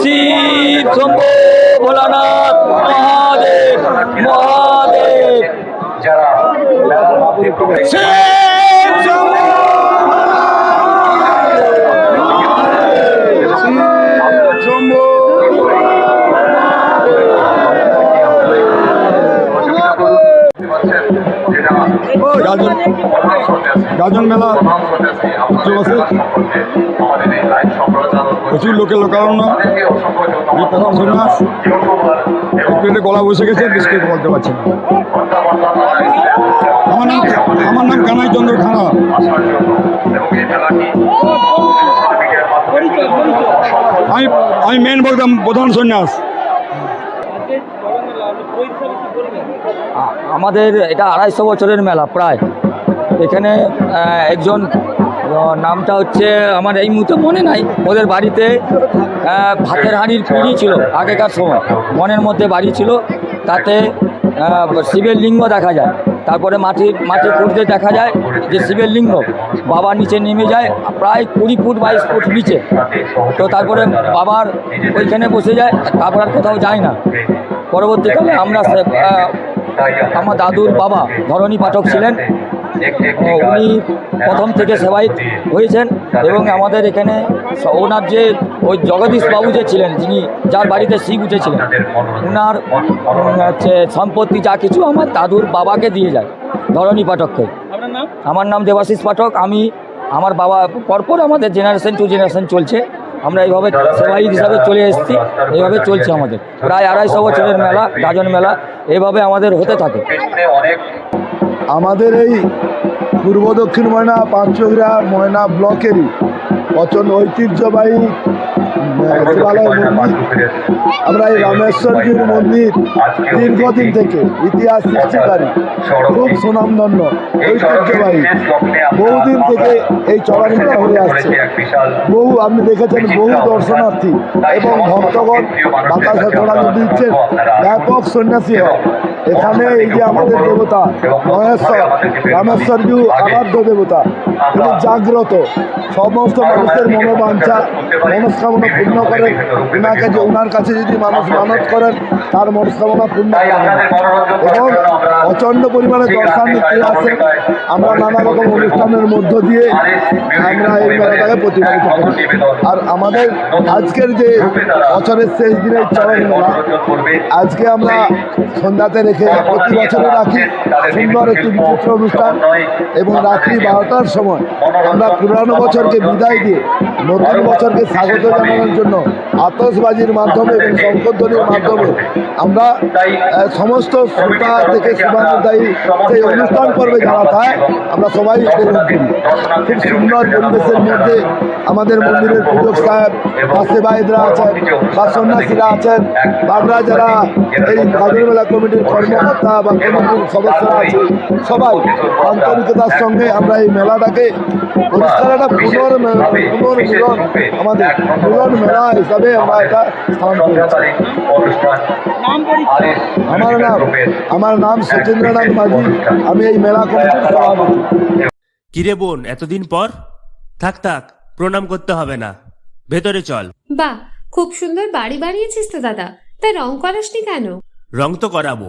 শিব শম্ভো ভোলানাথ মহাদেব মহাদেব। যারা গাজন গাজন মেলা চলছে প্রচুর লোকের লোকারণ্য। প্রধান সন্ন্যাস একটু গলা বসে গেছে, বিস্কুট বলতে পারছি না। আমার নাম আমার নাম কানাই চন্দ্র খানা আমি আমি মেন বলতাম প্রধান সন্ন্যাস। আমাদের এটা আড়াইশো বছরের মেলা, প্রায়। এখানে একজন নামটা হচ্ছে আমার এই মুহূর্তে মনে নাই। ওদের বাড়িতে ভাতের হাঁড়ির পিঁড়ি ছিল আগেকার সময়। মনের মধ্যে বাড়ি ছিল। তাতে শিবের লিঙ্গ দেখা যায়। তারপরে মাটির মাটি খুঁড়তে দেখা যায় যে শিবের লিঙ্গ। বাবা নিচে নেমে যায়, প্রায় কুড়ি ফুট বাইশ ফুট নিচে। তো তারপরে বাবার ওইখানে বসে যায়, তারপর আর কোথাও যায় না। পরবর্তীকালে আমরা আমার দাদুর বাবা ধরণী পাঠক ছিলেন। উনি প্রথম থেকে সেবাই হয়েছেন এবং আমাদের এখানে ওনার যে ওই জগদীশ বাবু যে ছিলেন যিনি যার বাড়িতে শিব উঠেছিলেন ওনার হচ্ছে সম্পত্তি যা কিছু আমার দাদুর বাবাকে দিয়ে যায় ধরণী পাঠককে আমার নাম দেবাশিস পাঠক। আমি আমার বাবা পরপর আমাদের জেনারেশন টু জেনারেশন চলছে। আমরা এইভাবে সেবাই হিসাবে চলে এসেছি এইভাবে চলছে আমাদের। প্রায় আড়াইশো বছরের মেলা গাজন মেলা এভাবে আমাদের হতে থাকে। অনেক আমাদের এই পূর্ব দক্ষিণ ময়না পাঁচগ্রা ময়না ব্লকেরই অচন ঐতিহ্যবাহী আমরা এই রামেশ্বরজির মন্দির দীর্ঘদিন থেকে ইতিহাস সৃষ্টিকারী খুব সুনামধন্য, ঐতিহ্যবাহী। বহুদিন থেকে এই চড়ানিটা হয়ে আসছে। বহু, আপনি দেখেছেন, বহু দর্শনার্থী এবং ভক্তগণ বাতাসে চড়ানি দিচ্ছেন। ব্যাপক সন্ন্যাসী হয়। এখানে এই যে আমাদের দেবতা, মহেশ্বর রামেশ্বরজু আরাধ্য দেবতা, তিনি জাগ্রত। সমস্ত মানুষের মনোবাঞ্ছা, মনস্কামনা পূর্ণ করেন। ওনাকে যে ওনার কাছে যদি মানুষ মানত করেন, তার মনস্কামনা পূর্ণ করেন। এবং প্রচণ্ড পরিমাণে দর্শন আসে আমরা নানা রকম অনুষ্ঠানের মধ্য দিয়ে আমরা এই মেলাটাকে প্রতিপালিত করি। আর আমাদের আজকের যে বছরের শেষ দিনের চরণ মেলা, আজকে আমরা সন্ধ্যাতে রেখে প্রতি বছরে রাখি। সুন্দর একটি বিচিত্র অনুষ্ঠান এবং রাত্রি বারোটার সময় আমরা পুরানো বছরকে বিদায় দিয়ে নতুন বছরকে স্বাগত জানানোর জন্য আতসবাজির মাধ্যমে এবং শঙ্করধ্বনির মাধ্যমে আমরা সমস্ত শ্রোতা থেকে শুভানুদায়ী সেই অনুষ্ঠান পর্বে যারা থাকে আমরা সবাই উপভোগ করি। খুব সুন্দর পরিবেশের মধ্যে আমাদের মন্দিরের পূজক সাহেব বা সেবায়তরা আছেন বা সন্ন্যাসীরা আছেন বা আমরা যারা এই গাজরমেলা কমিটির কর্মকর্তা বা সদস্যরা আছে সবাই আন্তরিকতার সঙ্গে আমরা এই মেলাটাকে পরিষ্কার একটা পুনর পুনর্মিলন আমাদের মিলন মেলা হিসাবে আমরা এটা স্থান আমার নাম আমার নাম সচেন্দ্রনাথ মাঝি। আমি এই মেলা কমিটির সভাপতি। কিরে বোন এতদিন পর? থাক থাক প্রণাম করতে হবে না। ভেতরে চল। বাহ খুব সুন্দর বাড়ি বানিয়েছিস তো দাদা। তা রং করাসনি কেন? রং তো করাবো।